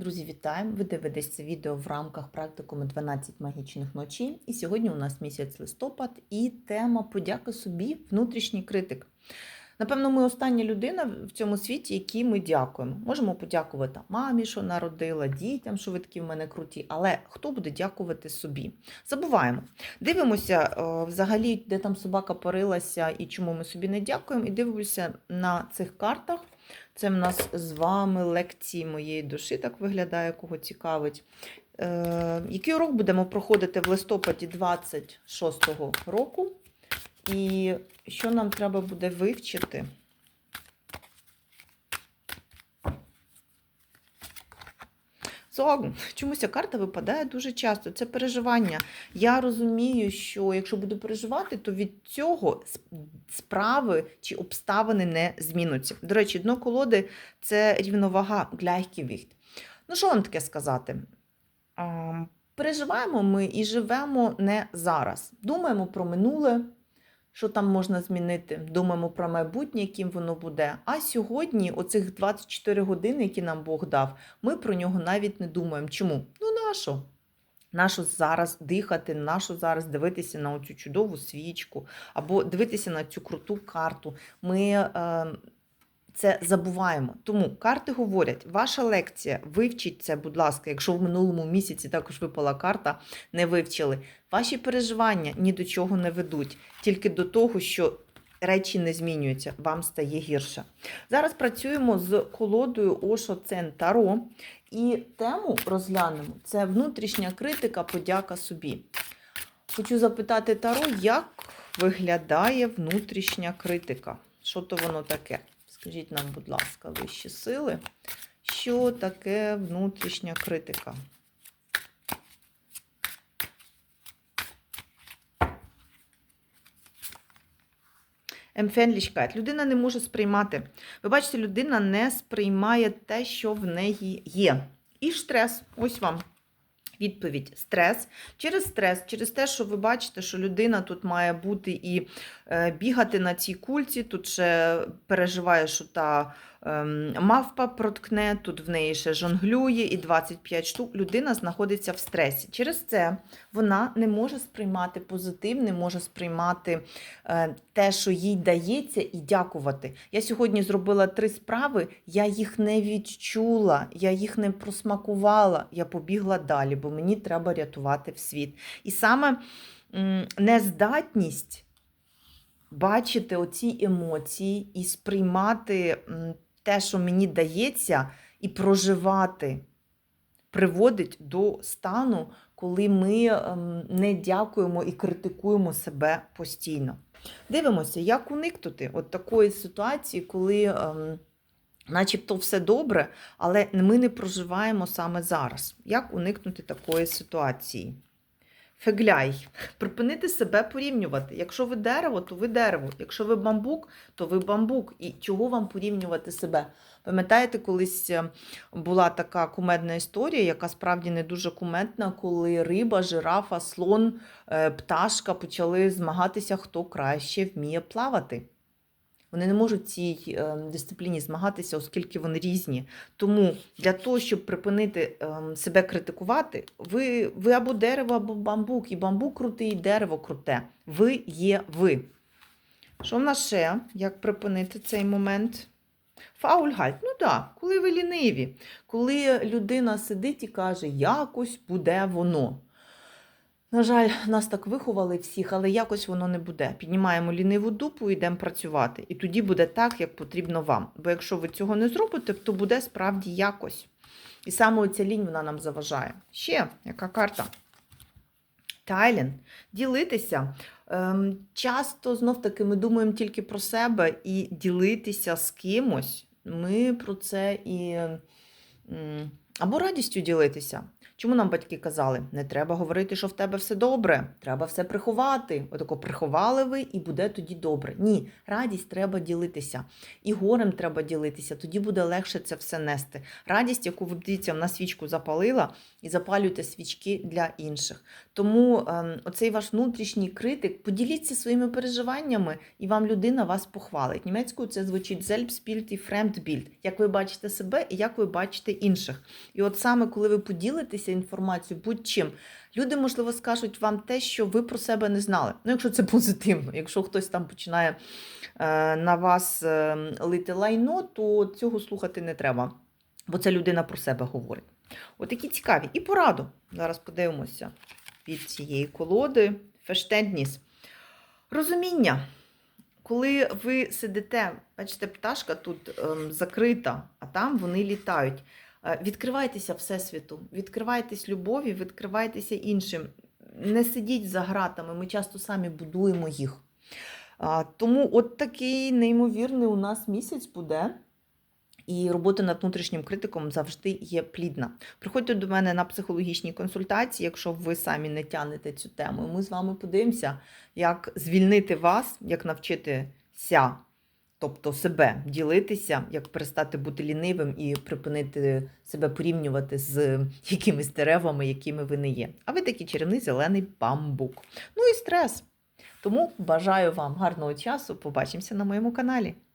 Друзі, вітаємо! Ви дивитесь це відео в рамках практикуму 12 магічних ночей. І сьогодні у нас місяць листопад і тема подяка собі, внутрішній критик. Напевно, ми остання людина в цьому світі, якій ми дякуємо. Можемо подякувати мамі, що народила, дітям, що ви такі в мене круті. Але хто буде дякувати собі? Забуваємо. Дивимося е, взагалі, де там собака порилася і чому ми собі не дякуємо. І дивимося на цих картах. Це в нас з вами лекції моєї душі, так виглядає, кого цікавить. Е, який урок будемо проходити в листопаді 26-го року? І що нам треба буде вивчити? Sorgen. Чомусь ця карта випадає дуже часто. Це переживання. Я розумію, що якщо буду переживати, то від цього справи чи обставини не змінуться. До речі, дно колоди це рівновага Gleichgewicht. Ну, що вам таке сказати? Переживаємо ми і живемо не зараз. Думаємо про минуле що там можна змінити. Думаємо про майбутнє, яким воно буде. А сьогодні, оцих 24 години, які нам Бог дав, ми про нього навіть не думаємо. Чому? Ну, нащо? Нащо зараз дихати, нащо зараз дивитися на цю чудову свічку, або дивитися на цю круту карту. Ми е, це забуваємо. Тому карти говорять, ваша лекція, вивчіть це, будь ласка, якщо в минулому місяці також випала карта, не вивчили. Ваші переживання ні до чого не ведуть, тільки до того, що речі не змінюються, вам стає гірше. Зараз працюємо з колодою Ошо Цен Таро, і тему розглянемо: це внутрішня критика, подяка собі. Хочу запитати Таро, як виглядає внутрішня критика? Що то воно таке? Скажіть нам, будь ласка, вищі сили, що таке внутрішня критика? Емфенлічкайт. Людина не може сприймати. Ви бачите, людина не сприймає те, що в неї є. І стрес. Ось вам. Відповідь стрес. Через стрес, через те, що ви бачите, що людина тут має бути і е, бігати на цій кульці, тут ще переживає, що та мавпа проткне, тут в неї ще жонглює і 25 штук. Людина знаходиться в стресі. Через це вона не може сприймати позитив, не може сприймати е, те, що їй дається, і дякувати. Я сьогодні зробила три справи, я їх не відчула, я їх не просмакувала, я побігла далі, бо мені треба рятувати в світ. І саме нездатність. Бачити оці емоції і сприймати те, що мені дається, і проживати, приводить до стану, коли ми ем, не дякуємо і критикуємо себе постійно. Дивимося, як уникнути от такої ситуації, коли. Ем, начебто все добре, але ми не проживаємо саме зараз. Як уникнути такої ситуації? Фегляй. Припинити себе порівнювати. Якщо ви дерево, то ви дерево. Якщо ви бамбук, то ви бамбук. І чого вам порівнювати себе? Пам'ятаєте, колись е, була така кумедна історія, яка справді не дуже кумедна, коли риба, жирафа, слон, е, пташка почали змагатися, хто краще вміє плавати. Вони не можуть цій е, дисципліні змагатися, оскільки вони різні. Тому для того, щоб припинити ем, себе критикувати, ви ви або дерево, або бамбук. І бамбук крутий, і дерево круте. Ви є ви. Що в нас ще? Як припинити цей момент? Фаульгальт. Ну так, коли ви ліниві, коли людина сидить і каже, якось буде воно. На жаль, нас так виховали всіх, але якось воно не буде. Піднімаємо ліниву дупу і йдемо працювати. І тоді буде так, як потрібно вам. Бо якщо ви цього не зробите, то буде справді якось. І саме ця лінь вона нам заважає. Ще яка карта? Тайлен. Ділитися. Ем, часто знов-таки ми думаємо тільки про себе і ділитися з кимось. Ми про це і або радістю ділитися. Чому нам батьки казали, не треба говорити, що в тебе все добре, треба все приховати. Отако приховали ви і буде тоді добре. Ні, радість треба ділитися. І горем треба ділитися, тоді буде легше це все нести. Радість, яку ви дивіться, на свічку запалила, і запалюйте свічки для інших. Тому ем, оцей ваш внутрішній критик, поділіться своїми переживаннями, і вам людина вас похвалить. Німецькою це звучить Selbstbild і Fremdbild, як ви бачите себе і як ви бачите інших. І от саме коли ви поділитеся інформацією, будь-чим, люди, можливо, скажуть вам те, що ви про себе не знали. Ну, якщо це позитивно, якщо хтось там починає е, на вас е, лити лайно, то цього слухати не треба, бо це людина про себе говорить. Отакі цікаві. І пораду. Зараз подивимося від цієї колоди. Фештендніс. Розуміння. Коли ви сидите, бачите, пташка тут ем, закрита, а там вони літають. Е, Відкривайтеся Всесвіту, відкривайтесь любові, відкривайтеся іншим. Не сидіть за гратами, ми часто самі будуємо їх. Тому от такий неймовірний у нас місяць буде. І робота над внутрішнім критиком завжди є плідна. Приходьте до мене на психологічні консультації, якщо ви самі не тянете цю тему. І ми з вами подивимося, як звільнити вас, як навчитися, тобто себе ділитися, як перестати бути лінивим і припинити себе порівнювати з якимись деревами, якими ви не є. А ви такий чарівний зелений бамбук. Ну і стрес. Тому бажаю вам гарного часу. Побачимося на моєму каналі.